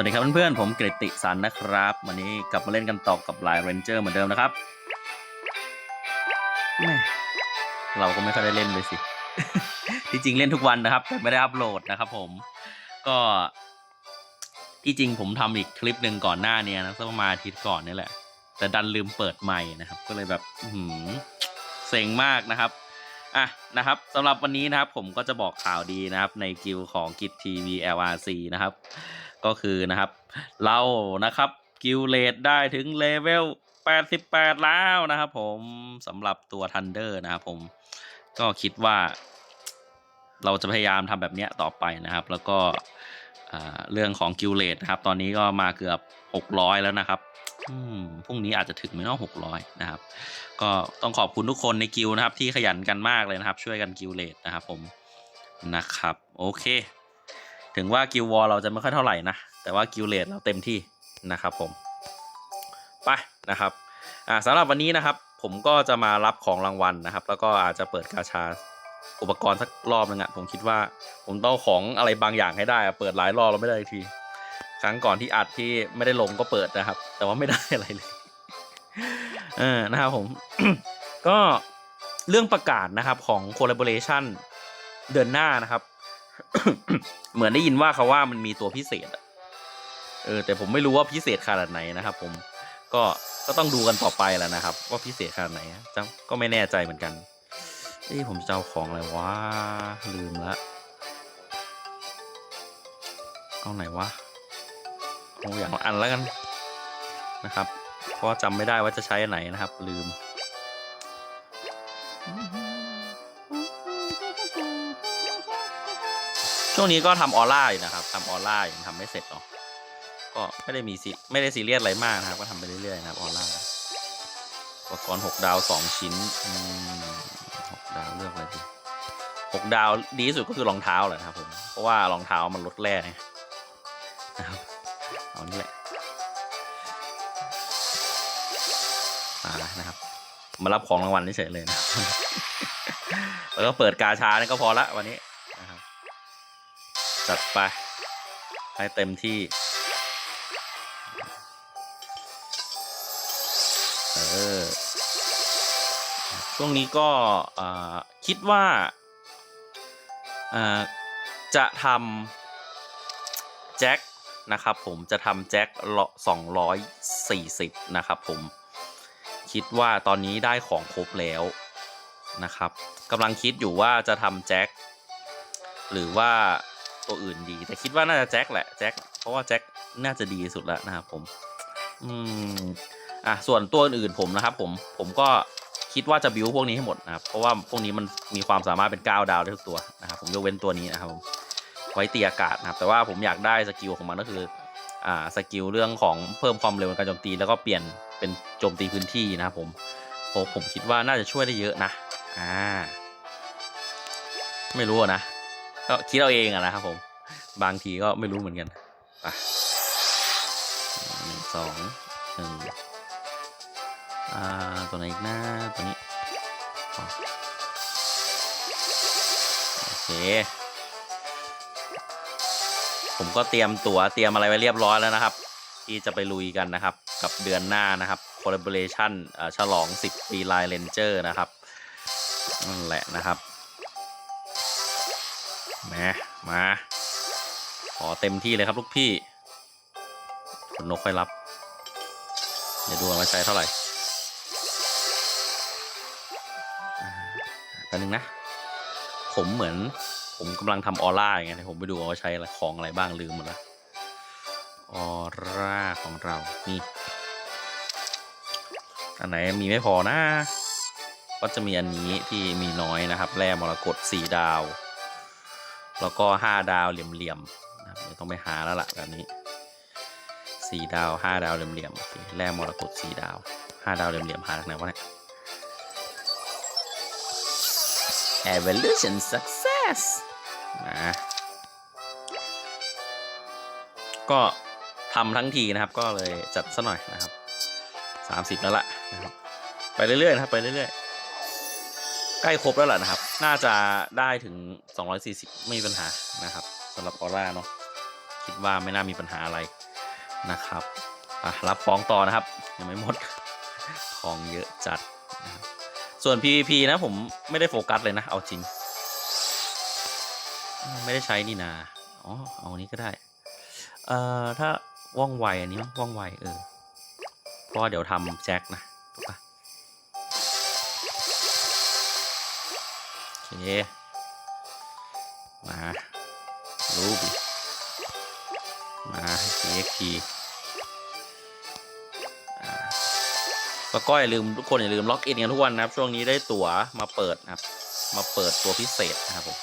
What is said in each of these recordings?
วัสดีครับเพื่อนๆ ผมเกรติสันนะครับ วันนี้กลับมาเล่นกันต่อกับลายเรนเจอร์เหมือนเดิมนะครับแม่เราก็ไม่ค่อยได้เล่นเลยสิ ที่จริงเล่นทุกวันนะครับ แต่ไม่ได้อัปโหลดนะครับผม ก็ที่จริงผมทำอีกคลิปหนึ่งก่อนหน้านี้นะสักประมาณอาทิตย์ก่อนนี่แหละ แต่ดันลืมเปิดไมค์นะครับ ก็เลยแบบหือเซ็งมากนะครับอะนะครับสำหรับวันนี้นะครับผมก็จะบอกข่าวดีนะครับในกิลของกิจทีวี LRC นะครับ ก็คือนะครับ เรานะครับกิลเลดได้ถึงเลเวล 88 แล้วนะครับผมสำหรับตัว Thunder นะครับผมก็คิดว่า เราจะพยายามทำแบบเนี้ยต่อไปนะครับ แล้วก็เรื่องของกิลเลดนะครับ ตอนนี้ก็มาเกือบ 600 แล้วนะครับพรุ่งนี้อาจจะถึงไม่นอก600 นะครับ ก็ต้องขอบคุณทุกคนในกิลนะครับ ที่ขยันกันมากเลยนะครับ ช่วยกันกิลเลดนะครับผมนะครับ โอเค ถึงว่ากิลวอลเราจะไม่ค่อยเท่าไหร่นะ แต่ว่ากิลเลดเราเต็มที่นะครับผม ไปนะครับอ่าสำหรับวันนี้นะครับ ผมก็จะมารับของรางวัลนะครับ แล้วก็อาจจะเปิดกาชาอุปกรณ์สักรอบนึงอะผมคิดว่าผมต้องของอะไรบางอย่างให้ได้เปิดหลายรอบแล้วไม่ได้อีกที ครั้งก่อนที่อัดที่ไม่ได้ลงก็เปิดนะครับ แต่ว่าไม่ได้อะไรเลยเออนะครับผม ก็เรื่องประกาศนะครับของ collaboration เดือนหน้านะครับ เหมือนได้ยินว่าเขาว่ามันมีตัวพิเศษเออแต่ผมไม่รู้ว่าพิเศษขนาดไหนนะครับ ผมก็ก็ต้องดูกันต่อไปแล้วนะครับ ว่าพิเศษขนาดไหนอะจำก็ไม่แน่ใจเหมือนกันเอ้ผมจะเอาของอะไรวะลืมละเอาไหนวะเอาอย่างละอันแล้วกันนะครับเพราะจำไม่ได้ว่าจะใช้อันไหนนะครับ ลืม ช่วงนี้ก็ทำออร่าอยู่นะครับทำออร่ายังทำไม่เสร็จเนาะก็ไม่ได้มีซีไม่ได้ซีเรียสอะไรมากนะครับ ก็ทำไปเรื่อยๆนะครับออร่าอุปกรณ์หกดาวสองชิ้นหกดาวเลือกอะไรดีหกดาวดีที่สุดก็คือรองเท้าแหละครับผมเพราะว่ารองเท้ามันลดแร่ไงนะครับเอานี่แหละมาแล้วนะครับ มารับของรางวัลเฉยเลยนะแล้วก็เปิดกาชานี่ก็พอละวันนี้ จัดไปให้เต็มที่ เออ ช่วงนี้ก็อ่าคิดว่าอ่า จะทำแจ็คนะครับผมจะทำแจ็คสองร้อยสี่สิบนะครับผม คิดว่าตอนนี้ได้ของครบแล้วนะครับกำลังคิดอยู่ว่าจะทำแจ็คหรือว่า ตัวอื่นดี แต่คิดว่าน่าจะแจ็คแหละแจ็คเพราะว่าแจ็คน่าจะดีสุดแล้วนะครับผม อืมอะส่วนตัวอื่นผมนะครับ ผมผมก็คิดว่าจะบิวพวกนี้ให้หมดนะครับเพราะว่าพวกนี้มันมีความสามารถเป็น9ดาวได้ทุกตัวนะครับผมยกเว้นตัวนี้นะครับผมไว้ตีอากาศนะครับแต่ว่าผมอยากได้สกิลของมันก็คืออ่าสกิลเรื่องของเพิ่มความเร็วในการโจมตีแล้วก็เปลี่ยนเป็นโจมตีพื้นที่นะครับผมผมผมคิดว่าน่าจะช่วยได้เยอะนะอ่าไม่รู้นะ ก็คิดเอาเองอะนะครับผม บางทีก็ไม่รู้เหมือนกันไปหนึ่งสองหนึ่งอ่าตัวไหนอีกนะตัวนี้โอเค ผมก็เตรียมตัว๋วเตรียมอะไรไว้เรียบร้อยแล้วนะครับ ที่จะไปลุยกันนะครับ กับเดือนหน้านะครับ collaboration อ่าฉลอง 10 ปีไลน์เลนเจอร์นะครับนั่นแหละนะครับ มามาขอเต็มที่เลยครับลูกพี่ขนนกค่อยรับ เดี๋ยวดูว่าใช้เท่าไหร่แป๊บนึงนะ ผมเหมือน ผมกำลังทำออร่าอย่างเงี้ยผมไปดูว่าใช้อะไรของอะไรบ้างลืมหมดแล้วออร่าของเรา นี่ อันไหนมีไม่พอนะ ก็จะมีอันนี้ที่มีน้อยนะครับ แร่มรกตสี่ดาว แล้วก็ห้าดาวเหลี่ยมๆนะครับเดี๋ยวต้องไปหาแล้วล่ะแบบนี้สี่ดาวห้าดาวเหลี่ยมๆแร่มรกตสี่ดาวห้าดาวเหลี่ยมๆหาจากไหนวะเนี่ย Evolution Success นะก็ทำทั้งทีนะครับก็เลยจัดซะหน่อยนะครับสามสิบแล้วล่ะนะครับไปเรื่อยๆนะครับไปเรื่อยๆ ใกล้ครบแล้วล่ะนะครับ น่าจะได้ถึง 240 ไม่มีปัญหานะครับสำหรับออร่าเนาะคิดว่าไม่น่ามีปัญหาอะไรนะครับอะรับฟ้องต่อนะครับ ยังไม่หมดของเยอะจัดนะครับส่วน PVP นะผมไม่ได้โฟกัสเลยนะ เอาจริง ไม่ได้ใช้นี่นาอ๋อเอาอันนี้ก็ได้ เอ่อ ถ้าว่องไวอันนี้ว่องไวเออ เพราะเดี๋ยวทำแจ็คนะ เค มารูบีมา EXP อ่าแล้วก็อย่าลืมทุกคนอย่าลืมล็อกอินกันทุกวันนะครับ ช่วงนี้ได้ตั๋วมาเปิดนะครับ มาเปิดตัวพิเศษนะครับผม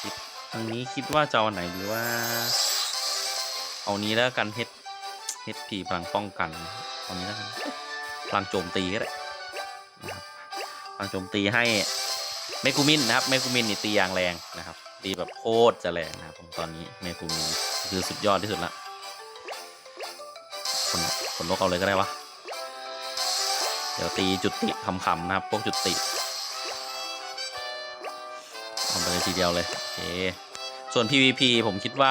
คิดอันนี้คิดว่าจะเอาอันไหนดีว่า เอานี้แล้วกัน H HP พลังป้องกัน เอานี้แล้วกันพลังโจมตีก็ได้น พลังโจมตีให้เมกูมินนะครับเมกูมินนี่ตีอย่างแรงนะครับตีแบบโคตรจะแรงนะครับผมตอนนี้เมกูมินคือสุดยอดที่สุดละคนคนนกเอาเลยก็ได้วะเดี๋ยวตีจุดติคำๆนะครับพวกจุดติทำไปเลยทีเดียวเลยโอเคส่วน PVP ผมคิดว่า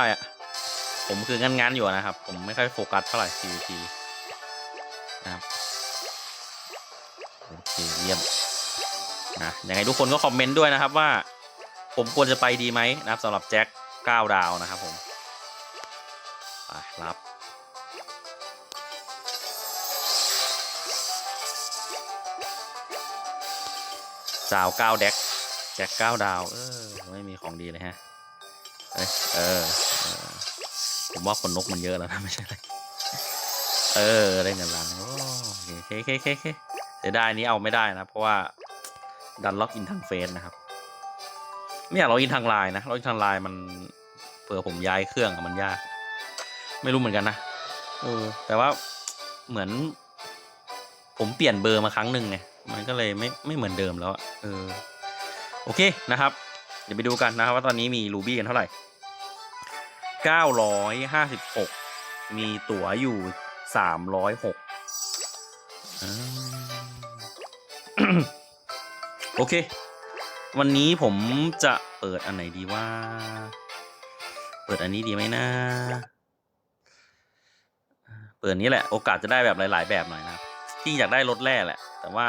ผมคืองานๆอยู่นะครับ ผมไม่ค่อยโฟกัสเท่าไหร่ PVP นะครับโอเคเยี่ยม นะยังไงทุกคนก็คอมเมนต์ด้วยนะครับว่า ผมควรจะไปดีไหมนะครับสำหรับแจ็ค9ดาวนะครับผมไปรับสาวเก้าแดกแจ็คเก้าดาว เออ ไม่มีของดีเลยฮะ เอเออเออ ผมว่าคนนกมันเยอะแล้วนะไม่ใช่อะไรเออ ได้เงินล้านโอ้โอเคเคเคเคเสียดายนี้เอาไม่ได้นะ เพราะว่า ดันล็อกอินทางเฟซนะครับไม่อยากล็อกอินทางไลน์นะล็อกอินทางไลน์มันเผื่อผมย้ายเครื่องมันยาก ไม่รู้เหมือนกันนะเออแต่ว่าเหมือน ผมเปลี่ยนเบอร์มาครั้งหนึ่งไงมันก็เลยไม่ไม่เหมือนเดิมแล้วเออโอเคนะครับ เดี๋ยวไปดูกันนะครับ ว่าตอนนี้มีรูบี้กันเท่าไหร่ 956 มีตั๋วอยู่ 306อ่า โอเค วันนี้ผมจะเปิดอันไหนดีว่า เปิดอันนี้ดีไหมนะ เปิดนี้แหละ โอกาสจะได้แบบหลาย ๆ แบบหน่อยนะครับที่อยากได้รถแร่แหละ แต่ว่า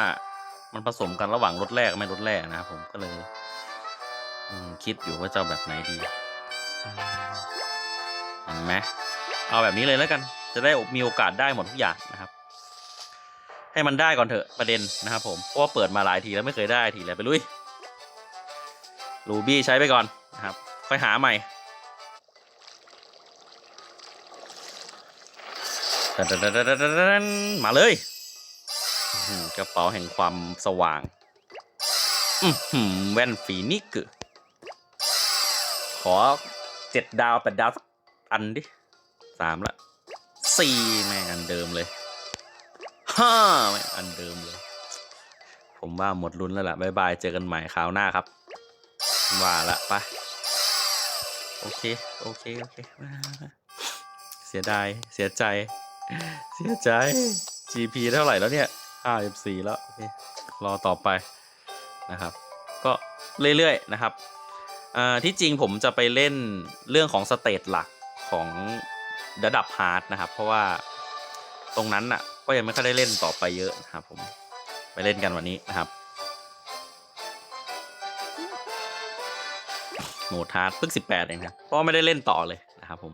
มันผสมกันระหว่างรถแร่กับไม่รถแร่นะครับผมก็เลยคิดอยู่ว่าจะแบบไหนดีเห็นไหมเอาแบบนี้เลยแล้วกัน จะได้มีโอกาสได้หมดทุกอย่างนะครับ ให้มันได้ก่อนเถอะประเด็นนะครับผมเพราะว่าเปิดมาหลายทีแล้วไม่เคยได้ทีแล้วไปลุยรูบี้ใช้ไปก่อนนะครับ ค่อยหาใหม่มาเลยกระเป๋าแห่งความสว่างแว่นฟีนิกขอเจ็ดดาวแปดดาวสักอันดิสามละสี่แม่งอันเดิมเลย ห้าอันเดิมเลย ผมว่าหมดลุ้นแล้วล่ะบายบาย เจอกันใหม่คราวหน้าครับ ว่าละไป โอเค โอเค โอเคมาเสียดาย เสียใจ เสียใจ GP เท่าไหร่แล้วเนี่ย54แล้ว โอเค รอต่อไปนะครับ ก็เรื่อยๆนะครับอ่าที่จริงผมจะไปเล่นเรื่องของสเตจหลักของระดับฮาร์ดนะครับ เพราะว่าตรงนั้นน่ะ ก็ยังไม่ค่อยได้เล่นต่อไปเยอะนะครับผมไปเล่นกันวันนี้นะครับโหมดฮาร์ดเพิ่งสิบแปดเองครับเพราะไม่ได้เล่นต่อเลยนะครับผม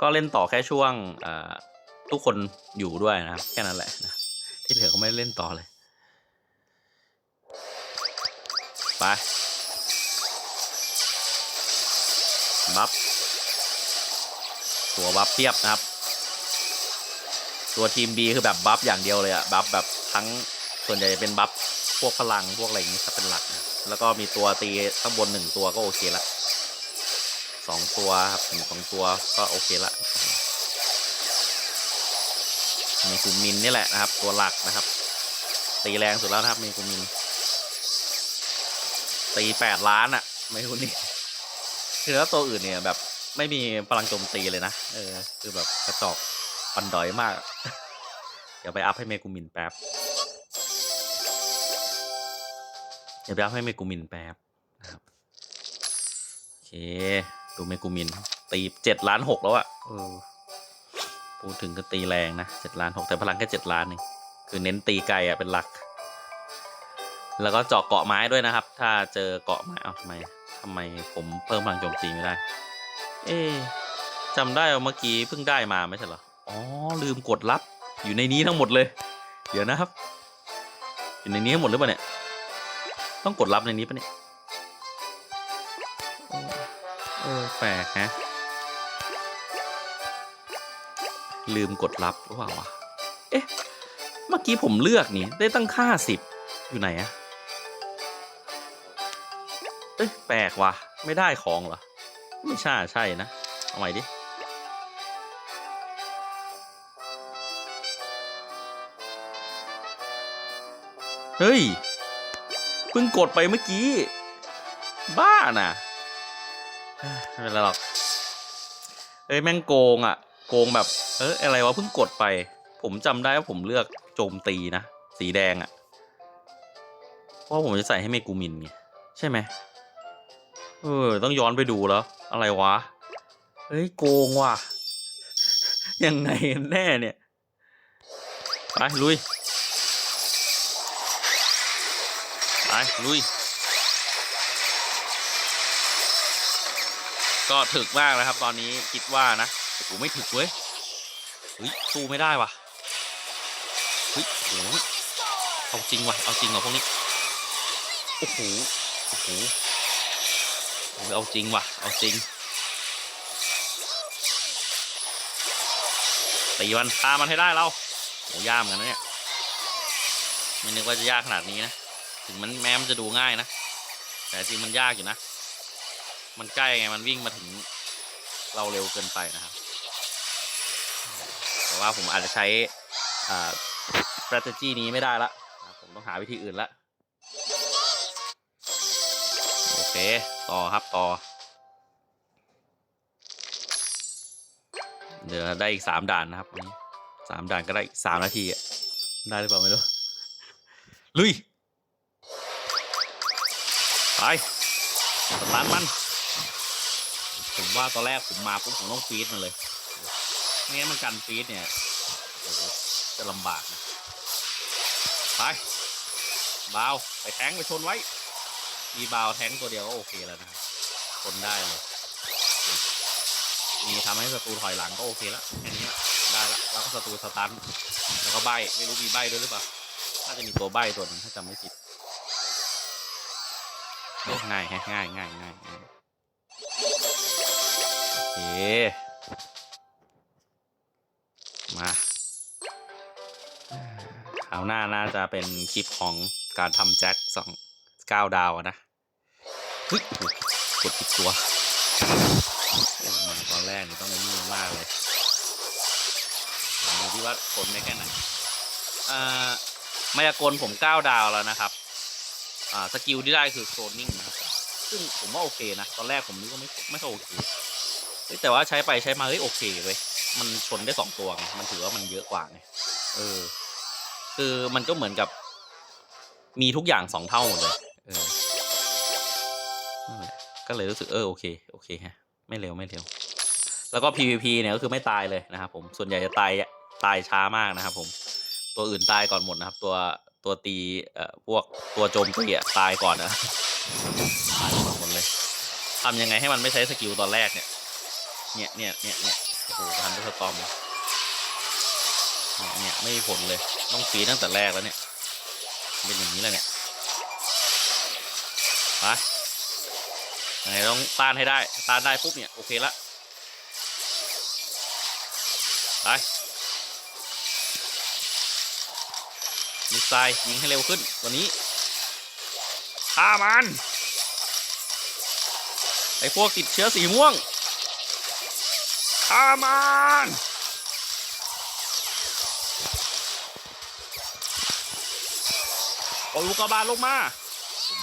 ก็เล่นต่อแค่ช่วงทุกคนอยู่ด้วยนะครับแค่นั้นแหละนะที่เหลือก็ไม่ได้เล่นต่อเลยไปบัฟตัวบัฟเทียบนะครับ ตัวทีม B คือแบบบัฟอย่างเดียวเลยอะบัฟแบบทั้งส่วนใหญ่จะเป็นบัฟพวกพลังพวกอะไรอย่างนี้ถ้าเป็นหลักนะแล้วก็มีตัวตีข้างบนหนึ่งตัวก็โอเคละสองตัวครับถึงสองตัวก็โอเคละมีกูมินนี่แหละนะครับ ตัวหลักนะครับ ตีแรงสุดแล้วนะครับมีกูมิน ตีแปดล้านอะไม่รู้นี่คือแล้วตัวอื่นเนี่ยแบบไม่มีพลังโจมตีเลยนะเออคือแบบกระจอก ปันดอยมาก เดี๋ยวไปอัพให้เมกูมินแป๊บ เดี๋ยวไปอัพให้เมกูมินแป๊บนะครับโอเค ดูเมกูมิน ตีเจ็ดล้านหกแล้วอะเออพูดถึงก็ตีแรงนะเจ็ดล้านหกแต่พลังแค่เจ็ดล้านเองคือเน้นตีไกลอะเป็นหลัก แล้วก็เจาะเกาะไม้ด้วยนะครับ ถ้าเจอเกาะไม้เอาทำไมทำไมผมเพิ่มพลังโจมตีไม่ได้ เอ๊จำได้ว่าเมื่อกี้เพิ่งได้มาไม่ใช่เหรอ อ๋อลืมกดรับอยู่ในนี้ทั้งหมดเลย เดี๋ยวนะครับ อยู่ในนี้หมดหรือเปล่าเนี่ย ต้องกดรับในนี้ปะเนี่ยเออแปลกฮะลืมกดรับหรือเปล่าวะเอ๊ะ เมื่อกี้ผมเลือกนี่ ได้ตั้งค่าสิบอยู่ไหนอะเอ้ยแปลกว่ะ ไม่ได้ของเหรอ ไม่ใช่ใช่นะ เอาใหม่ดิ เฮ้ย เพิ่งกดไปเมื่อกี้ บ้าน่ะ ไม่เป็นไรหรอก เอ้ย แม่งโกงอะ โกงแบบ เอออะไรวะเพิ่งกดไป ผมจำได้ว่าผมเลือกโจมตีนะ สีแดงอะ เพราะผมจะใส่ให้เมกูมินไง ใช่ไหม เออ ต้องย้อนไปดูแล้ว อะไรวะ เฮ้ย โกงว่ะ ยังไงแน่เนี่ย ไป ลุย ไป ลุย ก็ถึกมากนะครับ ตอนนี้คิดว่านะแต่กูไม่ถึกเว้ยเฮ้ยสู้ไม่ได้ว่ะเฮ้ยโหเอาจริงว่ะเอาจริงว่ะพวกนี้โอ้โหโอ้โหเอาจริงว่ะเอาจริงตีมันตามมันให้ได้เราโหยากเหมือนกันนะเนี่ยไม่นึกว่าจะยากขนาดนี้นะ ถึงมันแม้มันจะดูง่ายนะ แต่จริงมันยากอยู่นะ มันใกล้ไงมันวิ่งมาถึงเราเร็วเกินไปนะครับ แต่ว่าผมอาจจะใช้อ่า strategy นี้ไม่ได้ละนะผมต้องหาวิธีอื่นละ โอเค ต่อครับต่อ เดี๋ยวได้อีกสามด่านนะครับวันนี้สามด่านก็ได้อีกสามนาทีอะได้หรือเปล่าไม่รู้ ลุย ไปสตาร์ทมันผมว่าตอนแรกผมมาปุ๊บผมต้องฟีดมันเลยไม่งั้นมันกันฟีดเนี่ยจะลำบากนะไปบาวไปแทงไปชนไว้ มีบาวแทงตัวเดียวก็โอเคแล้วนะคนได้เลยมีทำให้ศัตรูถอยหลังก็โอเคแล้วแค่นี้ได้ละแล้วก็ศัตรูสตันแล้วก็ใบไม่รู้มีใบด้วยหรือเปล่าน่าจะมีตัวใบตัวนึงถ้าจำไม่ผิด ง่ายแฮง่ายง่ายง่ายง่ายโอเค มาคราหน้าน่าจะเป็นคลิปของการทำแจ็คสองเก้าดาวนะกดผิดตัวมันตอนแรกนี่ต้องไอ้นี่มากเลยดูที่ว่าทนได้แค่ไหนอ่ามายากลผมเก้าดาวแล้วนะครับ อ่าสกิลที่ได้คือโซนนิ่งนะครับซึ่งผมว่าโอเคนะ ตอนแรกผมนึกว่าไม่ไม่ค่อยโอเคเฮ้ยแต่ว่าใช้ไปใช้มาเฮ้ยโอเคเว้ยมันชนได้สองตัวไงมันถือว่ามันเยอะกว่าไงเออ คือมันก็เหมือนกับ มีทุกอย่างสองเท่าหมดเลยเออก็เลยรู้สึกเออโอเคโอเคฮะไม่เร็วไม่เร็ว แล้วก็ PVP เนี่ยก็คือไม่ตายเลยนะครับผมส่วนใหญ่จะตายตายช้ามากนะครับผมตัวอื่นตายก่อนหมดนะครับ ตัว ตัวตีเอ่อพวกตัวโจมตีอะตายก่อนนะตายก่อนหมดเลยทำยังไงให้มันไม่ใช้สกิลตอนแรกเนี่ย เนี่ยเนี่ยเนี่ยเนี่ยโอ้โหทันด้วยสตอมเนี่ยเนี่ยไม่มีผลเลย ต้องฟีตั้งแต่แรกแล้วเนี่ย เป็นอย่างนี้แหละเนี่ยไปยังไงต้องต้านให้ได้ ต้านได้ปุ๊บเนี่ย โอเคละ ไป มิสไซล์ยิงให้เร็วขึ้นว่านี้ฆ่ามันไอพวกติดเชื้อสีม่วงฆ่ามันเอาลูกระบาลลงมาตุ่ม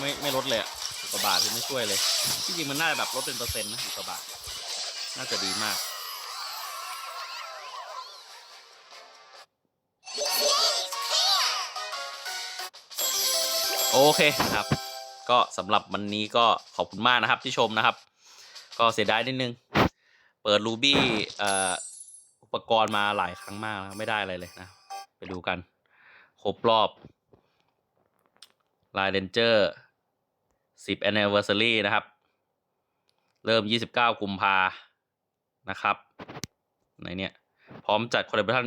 ไม่ไม่ลดเลยอะลูกระบาลคือไม่ช่วยเลยที่จริงมันน่าจะแบบลดเป็นเปอร์เซ็นต์นะลูกกระบาลน่าจะดีมาก โอเคนะครับ ก็สำหรับวันนี้ก็ขอบคุณมากนะครับที่ชมนะครับ ก็เสียดายนิดนึง เปิดรูบี้อุปกรณ์มาหลายครั้งมากแล้วไม่ได้อะไรเลยนะ ไปดูกัน ครบรอบลายเ a นเจอร์10 anniversary นะครับ เริ่ม 29 กุมภานะครับ ในเนี่ยพร้อมจัดคอลเลคชัน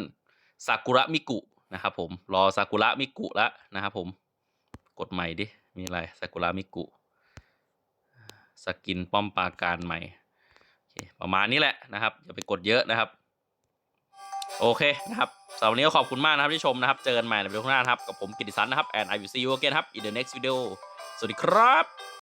ซากุระมิกุนะครับผม รอซากุระมิกุแล้วนะครับผม กดใหม่ดิ มีอะไรซากุระมิกุสกินป้อมปราการใหม่ประมาณนี้แหละนะครับ อย่าไปกดเยอะนะครับ โอเคนะครับสำหรับวันนี้ขอบคุณมากนะครับที่ชมนะครับ เจอกันใหม่ในวิดีโอหน้านะครับ กับผมกิติสันนะครับ and I will see you again ครับ in the next video สวัสดีครับ